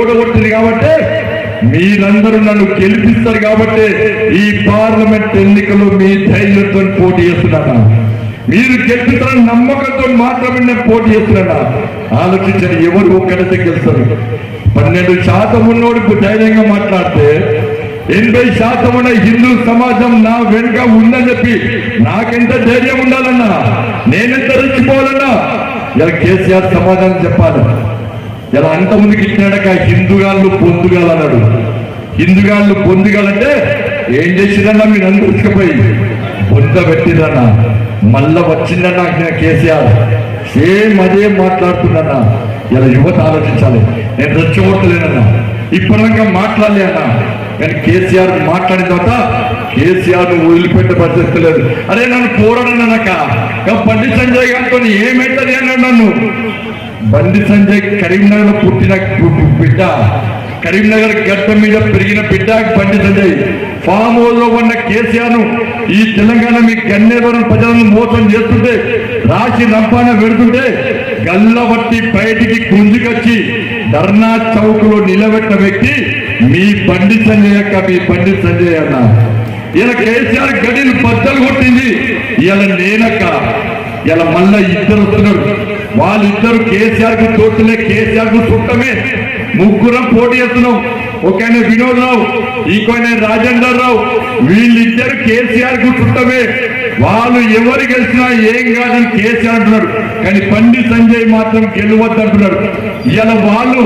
ఓడగొట్టింది కాబట్టి మీరందరూ నన్ను గెలిపిస్తారు కాబట్టి ఈ పార్లమెంట్ ఎన్నికలు మీ ధైర్యంతో పోటీ చేస్తున్నాను? మీరు గెలుపుతారని నమ్మకంతో మాత్రమే నేను పోటీ చేస్తున్నా ఆలోచించండి ఎవరు ఒక్కడైతే గెలుస్తారు? పన్నెండు శాతం ఉన్నోడు ధైర్యంగా మాట్లాడితే ఎనభై శాతం ఉన్న హిందూ సమాజం నా వెనుక ఉందని చెప్పి నాకెంత ధైర్యం ఉండాలన్నా? నేనెంత రెచ్చిపోవాలన్నా? ఇలా కేసీఆర్ సమాధానం చెప్పాలి. ఇలా అంత ముందుకి ఇచ్చినాడక హిందుగాళ్ళు పొందుగాలు అన్నాడు హిందుగాళ్ళు పొందుగాలంటే ఏం చేసిందన్నా మీరు అందరూ తీసుకుపోయి? బొంద పెట్టిందన్నా. మళ్ళా వచ్చిందన్నా కేసీఆర్. సేమ్ అదే మాట్లాడుతుందన్నా. ఇలా యువత ఆలోచించాలి. నేను రెచ్చగొట్టలేనన్నా. ఇప్పటిదాకా మాట్లాడలే అన్నా. కానీ కేసీఆర్ మాట్లాడిన తర్వాత కేసీఆర్ను వదిలిపెట్టే పరిస్థితి లేదు. అరే నన్ను పోరాడనక బండి సంజయ్ గారితో ఏమైతుంది అన్నాడు నన్ను. బండి సంజయ్ కరీంనగర్ పుట్టిన బిడ్డ. కరీంనగర్ గడ్డ మీద పెరిగిన బిడ్డ బండి సంజయ్. ఫామ్ హౌస్లో ఉన్న కేసీఆర్ను ఈ తెలంగాణ మీ గన్నేవరం ప్రజలను మోసం చేస్తుంటే రాసి రంపాన పెడుతుంటే గల్లబట్టి బయటికి గుంజుకొచ్చి ధర్నా చౌక్లో నిలబెట్టిన వ్యక్తి మీ బండి సంజయ్ యొక్క మీ బండి సంజయ్ అన్న. ఇలా కేసీఆర్ గడిని బద్దలు కొట్టింది. ఇలా నేనక్క. ఇలా మళ్ళా ఇద్దరు వస్తున్నారు. వాళ్ళిద్దరు కేసీఆర్కు తోటలే కేసీఆర్కు చుట్టమే ముగ్గురం పోటీ చేస్తున్నాం. ఒక ఆయన వినోద్ రావు ఇంకో ఆయన రాజేందర్ రావు. వీళ్ళిద్దరు కేసీఆర్కు చుట్టమే వాళ్ళు ఎవరు గెలిచినా ఏం కాదని కేసీఆర్ అంటున్నారు. కానీ పండి సంజయ్ మాత్రం గెలవద్దు అంటున్నారు ఇలా వాళ్ళు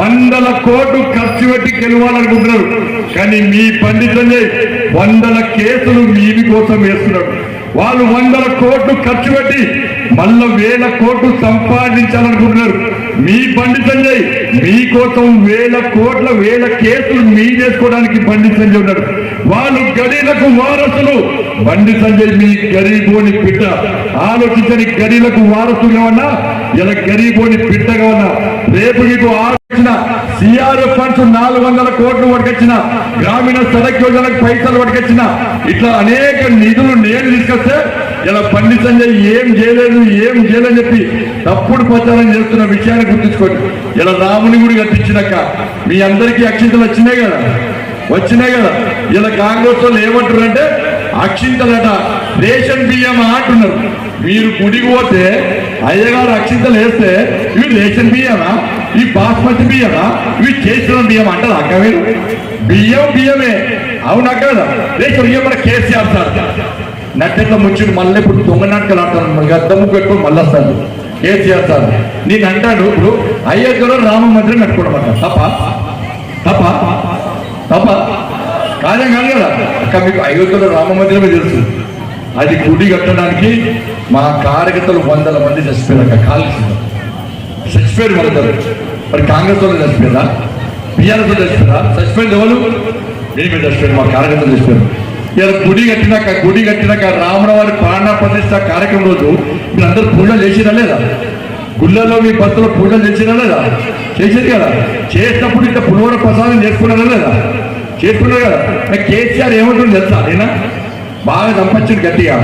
వందల కోట్లు ఖర్చు పెట్టి గెలవాలనుకుంటున్నారు. కానీ మీ పండి సంజయ్ వందల కేసులు మీవి కోసం వేస్తున్నారు. వాళ్ళు వందల కోట్లు ఖర్చు పెట్టి మళ్ళా వేల కోట్లు సంపాదించాలనుకుంటున్నారు. మీ బండి సంజయ్ మీకోసం వేల కోట్ల వేల కేసులు మీ చేసుకోవడానికి బండి సంజయ్ ఉన్నారు వాళ్ళు గడిలకు వారసులు. బండి సంజయ్ మీ గరీబోని బిడ్డ. ఆలోచించని గడిలకు వారసులుగా ఉన్నా ఇలా గరీబోని బిడ్డగా ఉన్నా. రేపు మీకు ఆలోచన సిఆర్ఎఫ్ ఫండ్స్ నాలుగు వందల కోట్లు పట్టుకొచ్చిన గ్రామీణ సడక్ యోజనకు పైసలు పట్టుకొచ్చిన ఇట్లా అనేక నిధులు నేను తీసుకొస్తే ఇలా బండి సంజయ్ ఏం చేయలేదు ఏం చేయలేదని చెప్పి తప్పుడు ప్రచారం చేస్తున్న విషయాన్ని గుర్తుంచుకోండి. ఇలా రాముని గుడి కట్టించినాక మీ అందరికీ అక్షింతలు వచ్చినాయి కదా? వచ్చినాయి కదా? ఇలా కాంగ్రెస్ వాళ్ళు ఏమంటారంటే అక్షింతలట రేషన్ బియ్యం అంటున్నారు. మీరు గుడికి పోతే అయ్యగారు అక్షింతలు వేస్తే ఇవి రేషన్ బియ్యమా? ఇవి బాస్మతి బియ్యమా? ఇవి చేసిన బియ్యం అంటారు అక్క మీరు? బియ్యం బియ్యమే. అవునా కదా రేషన్ బియ్యం మన కేసీఆర్ సార్. నట్టెట్ల ముంచుకు మళ్ళీ ఇప్పుడు దొంగ నాటకాలు ఆడతాను మరి. గద్దము పెట్టుకొని మళ్ళీ వస్తాను. కేసీఆర్ సార్ నేను అంటాడు ఇప్పుడు అయ్యగారు రామ మందిరం కట్టుకోవడం తప్ప? తప్ప? తప్ప? కాదే కాదు కదా. అక్క మీకు అయోధ్యలో రామ మందిరమే తెలుసు. అది గుడి కట్టడానికి మా కార్యకర్తలు వందల మంది చచ్చిపోయారు అక్క కాల్సింది చచ్చిపోయారు వాళ్ళందరూ మరి కాంగ్రెస్ వాళ్ళు చచ్చిపోయారా? బీఆర్ఎస్ చచ్చిపోయారా? చచ్చిపోయింది ఎవరు? మేమే చచ్చిపోయారు మా కార్యకర్తలు చచ్చిపోయారు. ఇలా గుడి కట్టినాక గుడి కట్టినాక రాముల ప్రాణ ప్రతిష్ట కార్యక్రమం రోజు మీరందరూ పూజలు చేసిరా లేదా? గుళ్ళల్లో మీ భక్తులు పూజలు చేసినా లేదా? చేసేది కదా? చేసినప్పుడు ఇంత పులిహోర ప్రసాదం చేసుకున్నారా లేదా? చేసుకున్నారు కదా? కేసీఆర్ ఏమంటుంది తెలుసా నేనా బాగా సంపచ్చుడు గట్టిగా.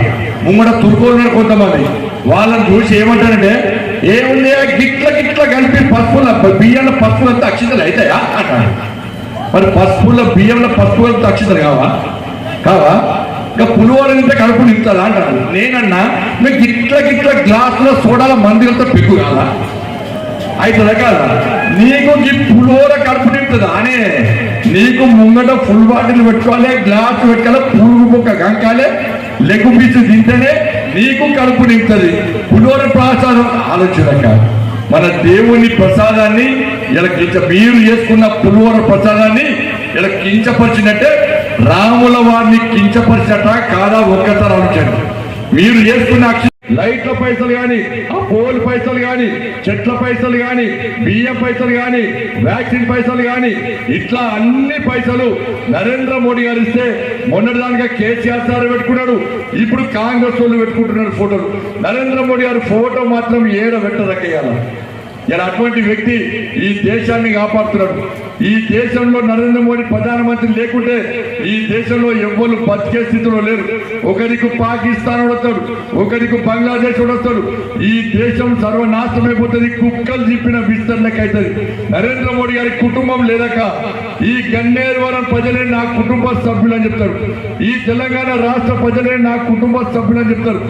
ముంగడ తుర్కోలు కొంతమంది. వాళ్ళని చూసి ఏమంటారంటే ఏముంది గిట్ల గిట్ల కలిపి పసుపుల బియ్యంలో పసుపులంతా అక్షితలు అవుతాయా? అంటారు. మరి పసుపుల బియ్యంలో పసుపులంతా అక్షితలు కావా? కావా? ఇంకా పులిహోర ఇంత కడుపు నింపుతుందా అంటారు. నేనన్నా మీకు గిట్ల గిట్ల గ్లాసులో సోడాల మందిరంతో పెగ్గు కాదా అవుతుందా కాదా? నీకు ఈ పులిహోర కడుపు నింపుతుందా? అనే నీకు ముంగట ఫుల్ బాటిల్ పెట్టుకోవాలి గ్లాస్ పెట్టుకోవాలి పురుగు బొక్క గంకాలే లెగ్ పీసు తింటేనే నీకు కడుపు నింపుతుంది. పులిహోర ప్రసాదం ఆలోచనక. మన దేవుని ప్రసాదాన్ని ఇలా కించ మీరు చేసుకున్న పులిహోర ప్రసాదాన్ని ఇలా కించపరిచినట్టే రాముల వారిని కించపరిచట కాదా ఒక్కసారి ఆలోచండి మీరు చేసుకున్న లైట్ల పైసలు కానీ ఆ పోల్ పైసలు కానీ చెట్ల పైసలు కానీ బియ్యం పైసలు కానీ వ్యాక్సిన్ పైసలు కానీ ఇట్లా అన్ని పైసలు నరేంద్ర మోడీ గారు ఇస్తే మొన్నటిదానిగా కేసీఆర్ సార్ పెట్టుకున్నాడు. ఇప్పుడు కాంగ్రెస్ వాళ్ళు పెట్టుకుంటున్నారు ఫోటోలు. నరేంద్ర మోడీ గారు ఫోటో మాత్రం ఏడ పెట్టదక్కయ్యాల ఇలా అటువంటి వ్యక్తి ఈ దేశాన్ని కాపాడుతున్నాడు. ఈ దేశంలో నరేంద్ర మోడీ ప్రధానమంత్రి లేకుంటే ఈ దేశంలో ఎవ్వరు బతికే స్థితిలో లేరు. ఒకరికి పాకిస్తాన్ వస్తాడు ఒకరికి బంగ్లాదేశ్ వస్తాడు ఈ దేశం సర్వనాశనమైపోతుంది కుక్కలు చెప్పిన విస్తరణకైతుంది. అవుతుంది నరేంద్ర మోడీ గారి కుటుంబం లేదక ఈ గన్నేరువరం ప్రజలే నా కుటుంబ సభ్యులు అని చెప్తారు. ఈ తెలంగాణ రాష్ట్ర ప్రజలే నా కుటుంబ సభ్యులు అని చెప్తారు.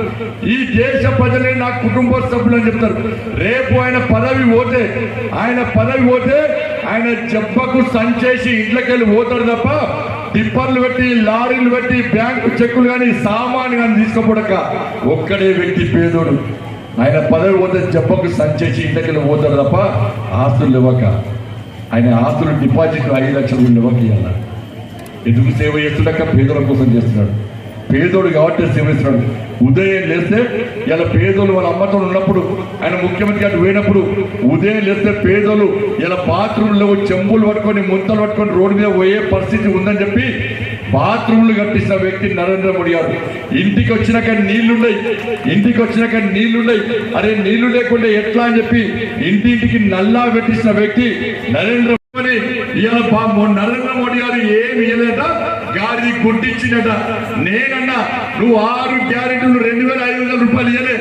ఈ దేశ ప్రజలే నా కుటుంబ సభ్యులు అని చెప్తారు. రేపు ఆయన పదవి పోతే ఆయన పదవి పోతే ఆయన జబ్బకు సంచేసి ఇంట్లోకెళ్ళి పోతాడు తప్ప టిప్పర్లు పెట్టి లారీలు పెట్టి బ్యాంకు చెక్కులు కానీ సామాను కానీ తీసుకోపోడక ఒక్కడే వ్యక్తి పేదోడు. ఆయన పదవి పోతే జబ్బకు సంచేసి ఇంట్లోకెళ్ళి పోతాడు తప్ప ఆస్తులు ఇవ్వక ఆయన ఆస్తులు డిపాజిట్ ఐదు లక్షలు ఉండవకి ఇవ్వాలి? ఎందుకు సేవ చేస్తున్నాక పేదల కోసం చేస్తున్నాడు. పేదోడు కాబట్టి సేవ చేస్తున్నాడు. ఉదయం లేస్తే ఇలా పేదోళ్ళు వాళ్ళ అమ్మతో ఉన్నప్పుడు ఆయన ముఖ్యమంత్రి గారు పోయినప్పుడు ఉదయం లేస్తే పేదోళ్ళు ఇలా బాత్రూంలో చెంబులు పట్టుకొని ముంతలు పట్టుకొని రోడ్డు మీద పోయే పరిస్థితి ఉందని చెప్పి బాత్రూమ్లు కట్టించిన వ్యక్తి నరేంద్ర మోడీ గారు. ఇంటికి వచ్చినాక నీళ్ళున్నాయి. ఇంటికి వచ్చినాక నీళ్ళున్నాయి. అరే నీళ్ళు లేకుండా ఎట్లా అని చెప్పి ఇంటింటికి నల్లా పెట్టించిన వ్యక్తి నరేంద్ర మోడీ ఇవాళ నరేంద్ర మోడీ గారు ఏమి ఇవ్వలేట గాడి గుడ్డిచ్చినట నేనన్నా నువ్వు ఆరు గ్యారెంటీలు రెండు వేల ఐదు వందల రూపాయలు ఇవ్వలే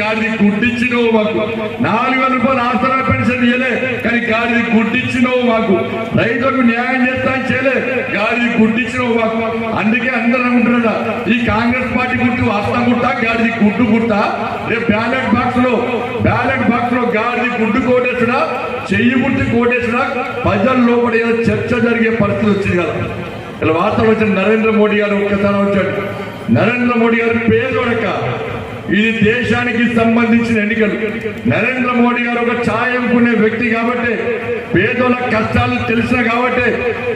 కానీ గాడి గుడ్డిచ్చినవు మాకు. నాలుగు వేల రూపాయలు ఆసరా పెన్షన్ ఇవ్వలే కానీ గాడిది గుడ్డిచ్చినవు మాకు. రైతులకు న్యాయం చేస్తా చేయలే గాడిది గుడ్డిచ్చినవు మాకు. అందుకే అందరూ అనుకుంటున్నారా ఈ కాంగ్రెస్ పార్టీ గుట్టు హస్తం గుట్ట గాడిది గుడ్డు గుట్ట రేపు బ్యాలెట్ బాక్స్లో బ్యాలెట్ బాక్స్లో గాడిది గుడ్డు కోటేసినా చెయ్యి గుట్టి కోటేసినా ప్రజల లోపల ఏదో చర్చ జరిగే పరిస్థితి వచ్చింది కదా. ఇలా వార్తలు వచ్చిన నరేంద్ర మోడీ గారు ఒక్కసారి వచ్చాడు. నరేంద్ర మోడీ గారు పేదోడక ఇది దేశానికి సంబంధించిన ఎన్నికలు. నరేంద్ర మోడీ గారు ఒక ఛాయ్ వ్యక్తి కాబట్టి పేదోళ్ళ కష్టాలు తెలిసిన కాబట్టి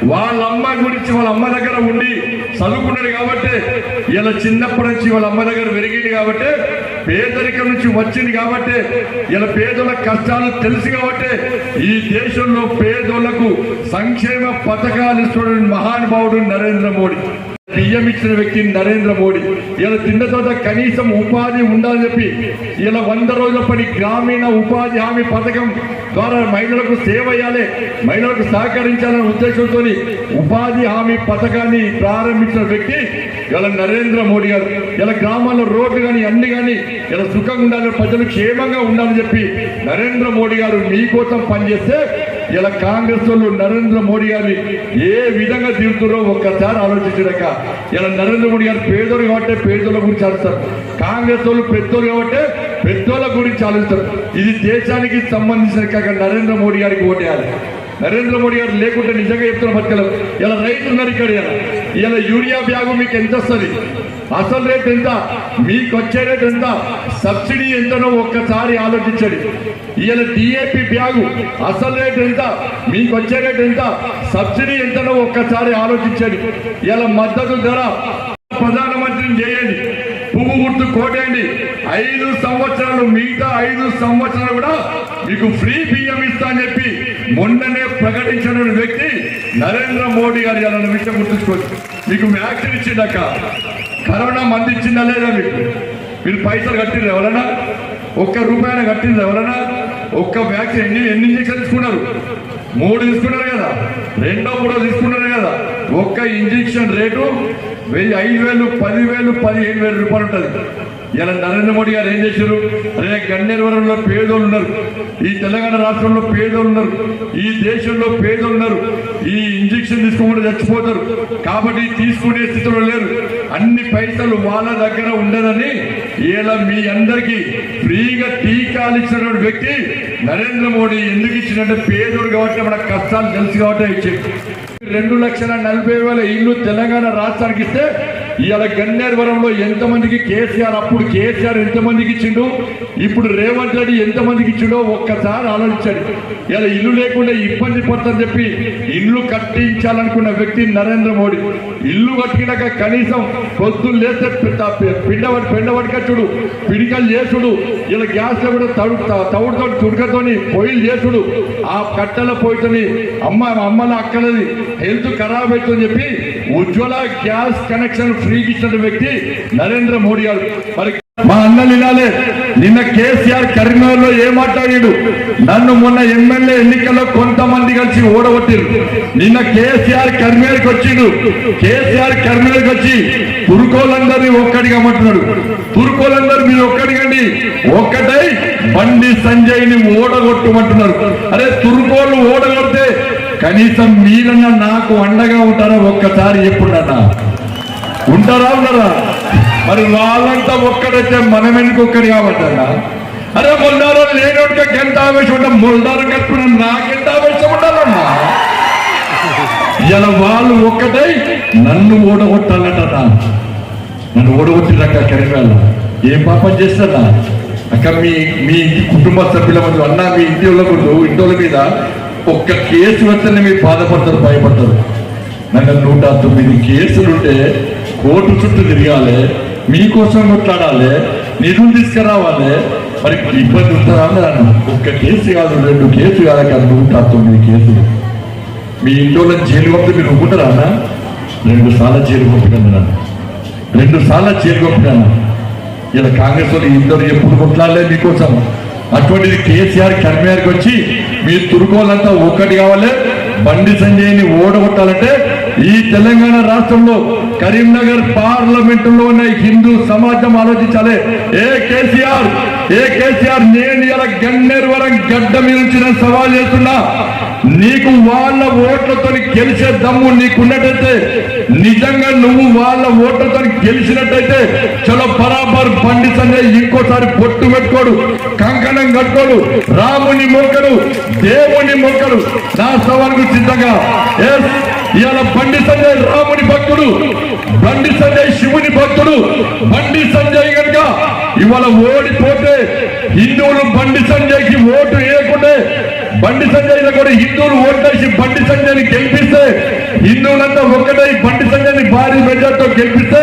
వాళ్ళ అమ్మ గురించి వాళ్ళ అమ్మ దగ్గర ఉండి చదువుకున్నాడు కాబట్టి ఇలా చిన్నప్పటి నుంచి వాళ్ళ అమ్మ దగ్గర పెరిగింది కాబట్టి పేదరికం నుంచి వచ్చింది కాబట్టి ఇలా పేదోళ్ళ కష్టాలు తెలుసు కాబట్టి ఈ దేశంలో పేదోళ్ళకు సంక్షేమ పథకాలు ఇస్తున్న మహానుభావుడు నరేంద్ర మోడీ. బియ్యం ఇచ్చిన వ్యక్తి నరేంద్ర మోడీ. ఇలా తిన్న తర్వాత కనీసం ఉపాధి ఉండాలని చెప్పి ఇలా వంద రోజుల పని గ్రామీణ ఉపాధి హామీ పథకం ద్వారా మహిళలకు సేవ అయ్యాలి మహిళలకు సహకరించాలనే ఉద్దేశంతో ఉపాధి హామీ పథకాన్ని ప్రారంభించిన వ్యక్తి ఇలా నరేంద్ర మోడీ గారు. ఇలా గ్రామాల్లో రోడ్లు కానీ అన్ని కానీ ఇలా సుఖంగా ఉండాలి ప్రజలు క్షేమంగా ఉండాలని చెప్పి నరేంద్ర మోడీ గారు మీకోసం పనిచేస్తే ఇలా కాంగ్రెస్ వాళ్ళు నరేంద్ర మోడీ గారిని ఏ విధంగా తీరుతారో ఒక్కసారి ఆలోచించడాక ఇలా నరేంద్ర మోడీ గారు పేదోడు కాబట్టి పేదోళ్ళ గురించి ఆలోచిస్తారు. కాంగ్రెస్ వాళ్ళు పెద్దోళ్ళు కాబట్టి పెద్దోళ్ళ గురించి ఆలోచిస్తారు. ఇది దేశానికి సంబంధించిన కాక నరేంద్ర మోడీ గారికి ఓటేయాలి నరేంద్ర మోడీ గారు లేకుంటే నిజంగా చెప్తున్న బతకలేదు ఇలా రైతులు ఉన్నారు ఇక్కడ ఇలా. ఇలా యూరియా బ్యాగు మీకు ఎంత వస్తుంది? అసలు రేట్ ఎంత? మీకు వచ్చే రేట్ ఎంత? సబ్సిడీ ఎంతనో ఒక్కసారి ఆలోచించండి. ఇలా డిఏపి బ్యాగు అసలు రేట్ ఎంత? మీకు వచ్చే రేట్ ఎంత? సబ్సిడీ ఎంతనో ఒక్కసారి ఆలోచించండి. ఇలా మద్దతు ధర ప్రధానమంత్రిని చేయండి. పువ్వు గుర్తు కోటేయండి. ఐదు సంవత్సరాలు మిగతా ఐదు సంవత్సరాలు కూడా మీకు ఫ్రీ బియ్యం ఇస్తా అని చెప్పి మొన్ననే ప్రకటించిన వ్యక్తి నరేంద్ర మోడీ గారు అన్న విషయం గుర్తుంచుకోవచ్చు మీకు వ్యాక్సిన్ ఇచ్చిందాక కరోనా మంది ఇచ్చిందా లేదా మీకు? మీరు పైసలు కట్టిండ్రు ఎవరన్నా? ఒక్క రూపాయన కట్టిండ్రు ఎవరన్నా? ఒక్క వ్యాక్సిన్ ఎన్ని ఎన్ని ఇంజక్షన్ తీసుకున్నారు? మూడు తీసుకున్నారు కదా. రెండో మూడో తీసుకున్నారు కదా. ఒక్క ఇంజెక్షన్ రేటు వెయ్యి ఐదు వేలు పదివేలు పదిహేను వేల రూపాయలు ఉంటుంది. ఇలా నరేంద్ర మోడీ గారు ఏం చేశారు? రే గన్నేరువరంలో పేదోళ్ళు ఉన్నారు. ఈ తెలంగాణ రాష్ట్రంలో పేదోళ్ళు ఉన్నారు. ఈ దేశంలో పేదోళ్ళు ఉన్నారు. ఈ ఇంజెక్షన్ తీసుకోకుండా చచ్చిపోతారు. కాబట్టి తీసుకునే స్థితిలో లేరు. అన్ని పైసలు వాళ్ళ దగ్గర ఉండదని ఇలా మీ అందరికీ ఫ్రీగా టీకాలు ఇచ్చినటువంటి వ్యక్తి నరేంద్ర మోడీ ఎందుకు ఇచ్చినట్టే పేదోడు కాబట్టి మన కష్టాలు తెలుసు కాబట్టి ఇచ్చారు రెండు లక్షల నలభై వేల ఇల్లు తెలంగాణ రాష్ట్రానికి ఇస్తే ఇవాళ గన్నేరువరంలో ఎంతమందికి కేసీఆర్ అప్పుడు కేసీఆర్ ఎంతమందికి ఇచ్చిండు? ఇప్పుడు రేవంత్ రెడ్డి ఎంతమందికి ఇచ్చిండో ఒక్కసారి ఆలోచించండి. ఇలా ఇల్లు లేకుండా ఇబ్బంది పడతారని చెప్పి ఇల్లు కట్టించాలనుకున్న వ్యక్తి నరేంద్ర మోడీ. ఇల్లు కట్టినాక కనీసం పొద్దున్న లేస్తే పిండవడి పిండవడి కట్టుడు పిడికలు చేసుడు ఇలా గ్యాస్ కూడా తడు తవుడుతో తుడకతోని పొయ్యిలు చేసుడు. ఆ కట్టెల పొయ్యితోని అమ్మ అమ్మల అక్కలది హెల్త్ ఖరాబ్ అవుతుందని చెప్పి ఉజ్వల గ్యాస్ కనెక్షన్ ఫ్రీకి ఇచ్చిన వ్యక్తి నరేంద్ర మోడీ గారు. మరి మా అన్నలు వినాలే నిన్న కేసీఆర్ కరీంనగర్లో ఏం మాట్లాడాడు నన్ను మొన్న ఎమ్మెల్యే ఎన్నికల్లో కొంతమంది కలిసి ఓడగొట్టిరు నిన్న కేసీఆర్ కరీంనగర్కి వచ్చిండు. కేసీఆర్ కరీంనగర్కి వచ్చి పురుకోలందరినీ ఒక్కడిగా అంటున్నాడు తురుకోలందరూ మీరు ఒక్కడిగండి ఒక్కటై బండి సంజయ్ని ఓడగొట్టమంటున్నారు. అరే తురుకోలు ఓడగొడితే కనీసం మీరన్నా నాకు అండగా ఉంటారా ఒక్కసారి ఎప్పుడన్నా ఉంటారా ఉన్నారా మరి వాళ్ళంతా ఒక్కడైతే మనం ఎందుకు ఒక్కడి అరే మొల్దారో లేనోడికి ఎంత ఆవేశం ఉంటాం మొల్లారం కట్టుకున్న నాకెంత ఆవేశం ఉండాలన్నా ఇలా వాళ్ళు ఒక్కటై నన్ను ఓడగొట్టాలంటన్నా నన్ను ఓడగొట్టిరక్క కరివేళ ఏం పాపం చేస్తారా అక్క మీ మీ ఇంటి కుటుంబ సభ్యుల మధ్య అన్న మీ ఇంటి వాళ్ళ ముందు ఇంటి వాళ్ళ మీద ఒక్క కేసు వస్తేనే మీరు బాధపడతారు భయపడతారు. నన్ను నూట తొమ్మిది కేసులుంటే కోర్టు చుట్టూ తిరగాలి. మీకోసం కొట్లాడాలి నిధులు తీసుకురావాలి. మరి ఇబ్బంది ఉంటుందా అన్నాను ఒక్క కేసు కాదు రెండు కేసు కాదు కాదు నూట తొమ్మిది కేసులు. మీ ఇంట్లో జైలు పంపితే మీరు ఒప్పుకుంటారా అన్న? రెండు సార్లు జైలు పంపినాను నన్ను. రెండు సార్లు జైలు పంపినాను ఇలా కాంగ్రెస్ వాళ్ళు ఇద్దరు ఎప్పుడు కొట్లాడలే మీకోసం? అటువంటిది కేసీఆర్ కర్మేర్కి వచ్చి మీ తురుకోవాలంతా ఒక్కటి కావాలి. బండి సంజయ్ని ఓడగొట్టాలంటే ఈ తెలంగాణ రాష్ట్రంలో కరీంనగర్ పార్లమెంటులో ఉన్న హిందూ సమాజం ఆలోచించాలి. ఏ కేసీఆర్ ఏ కేసీఆర్ నేను ఇలా గన్నేరు వరం గడ్డ మీద సవాల్ చేస్తున్నా. నీకు వాళ్ళ ఓట్లతో గెలిచే దమ్ము నీకున్నట్టయితే నిజంగా నువ్వు వాళ్ళ ఓట్లతో గెలిచినట్టయితే చలో బరాబర్ బండి సంజయ్ ఇంకోసారి పొట్టు పెట్టుకోడు. కంకణం కట్టుకోడు. రాముని మొక్కడు దేవుని మొక్కడు నా సిద్ధంగా. ఇవాళ బండి సంజయ్ రాముని భక్తుడు. బండి సంజయ్ శివుని భక్తుడు. బండి సంజయ్ కనుక ఇవాళ ఓడిపోతే హిందువులు బండి సంజయ్కి ఓటు వేయకుంటే బండి సంజయ్ కూడా హిందువులు ఓటేసి బండి సంజయ్ని గెలిపిస్తే హిందువులంతా ఒక్కటై బండి సంజయ్ని భారీ మెజార్టీతో గెలిపిస్తే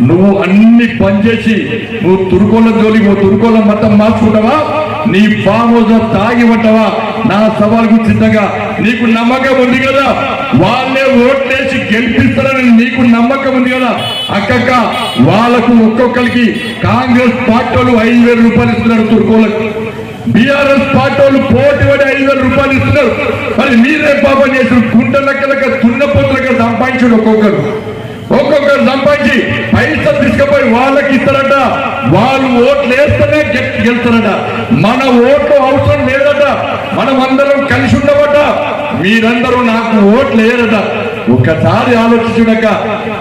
నువ్వు అన్ని పనిచేసి నువ్వు తురుకోల జోలి నువ్వు తురుకోల మతం మార్చుకుంటావా? నీ ఫామ్ హౌస్ తాగి ఉంటావా నా సవాల్కు సిద్ధంగా నీకు నమ్మకం ఉంది కదా? వాళ్ళే ఓట్లేసి గెలిపిస్తారని నీకు నమ్మకం ఉంది కదా? అక్కక్క వాళ్ళకు ఒక్కొక్కరికి కాంగ్రెస్ పార్టీ వాళ్ళు ఐదు వేల రూపాయలు ఇస్తున్నారు తురుకోలకు బీఆర్ఎస్ పార్టీ వాళ్ళు పోటీ పడి ఐదు వేల రూపాయలు ఇస్తున్నారు. మరి మీరే పాపం చేసిన కుంట లెక్కలక తున్నపోతులక సంపాదించాడు ఒక్కొక్కరు. ఒక్కొక్కరు సంపాదించి పైసలు తీసుకుపోయి వాళ్ళకి ఇస్తారట. వాళ్ళు ఓట్లు వేస్తేనే గెలుస్తారట. మన ఓట్లు అవసరం లేదట. మనం అందరం కలిసి ఉండవట. మీరందరూ నాకు ఓట్లు వేయరట. ఒకసారి ఆలోచించుడక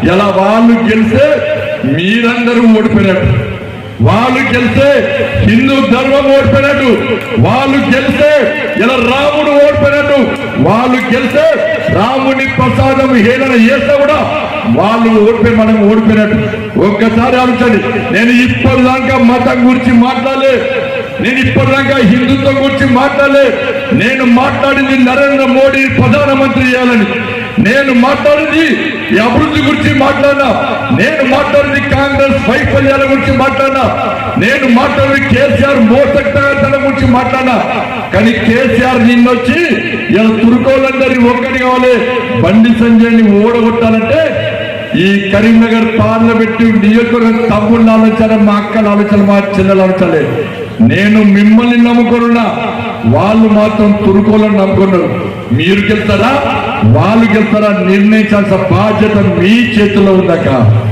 ఎలా వాళ్ళు గెలిస్తే మీరందరూ ఓడిపోయినట్టు. వాళ్ళు గెలిస్తే హిందూ ధర్మం ఓడిపోయినట్టు. వాళ్ళు గెలిస్తే ఇలా రాముడు ఓడిపోయినట్టు. వాళ్ళు గెలిస్తే రాముని ప్రసాదం హేళన చేస్తే కూడా వాళ్ళు ఓడిపోయి మనం ఓడిపోయినట్టు. ఒక్కసారి ఆలోచండి నేను ఇప్పటిదాకా మతం గురించి మాట్లాడలే. నేను ఇప్పటిదాకా హిందుత్వం గురించి మాట్లాడలే. నేను మాట్లాడింది నరేంద్ర మోడీ ప్రధానమంత్రి చేయాలని. నేను మాట్లాడింది ఈ అభివృద్ధి గురించి మాట్లాడినా. నేను మాట్లాడింది కాంగ్రెస్ వైఫల్యాల గురించి మాట్లాడినా. నేను మాట్లాడింది కేసీఆర్ మోసక్తనం మాట్లాడినా కానీ కేసీఆర్ నిన్నొచ్చి ఇలా తురుకోలందరినీ ఒక్కటి కావాలి బండి సంజయ్ని ఓడగొట్టాలంటే ఈ కరీంనగర్ పార్లమెంట్ నియోజకవర్గం తమ్ముళ్ళ ఆలోచన మా అక్కల ఆలోచన మా చెల్లెల ఆలోచన నేను మిమ్మల్ని నమ్ముకున్నా వాళ్ళు మాత్రం తురుకోలను నమ్ముకున్నారు. మీరు గెలుస్తారా? వాళ్ళు గెలుస్తారా? నిర్ణయించాల్సిన బాధ్యత మీ చేతిలో ఉందక్క.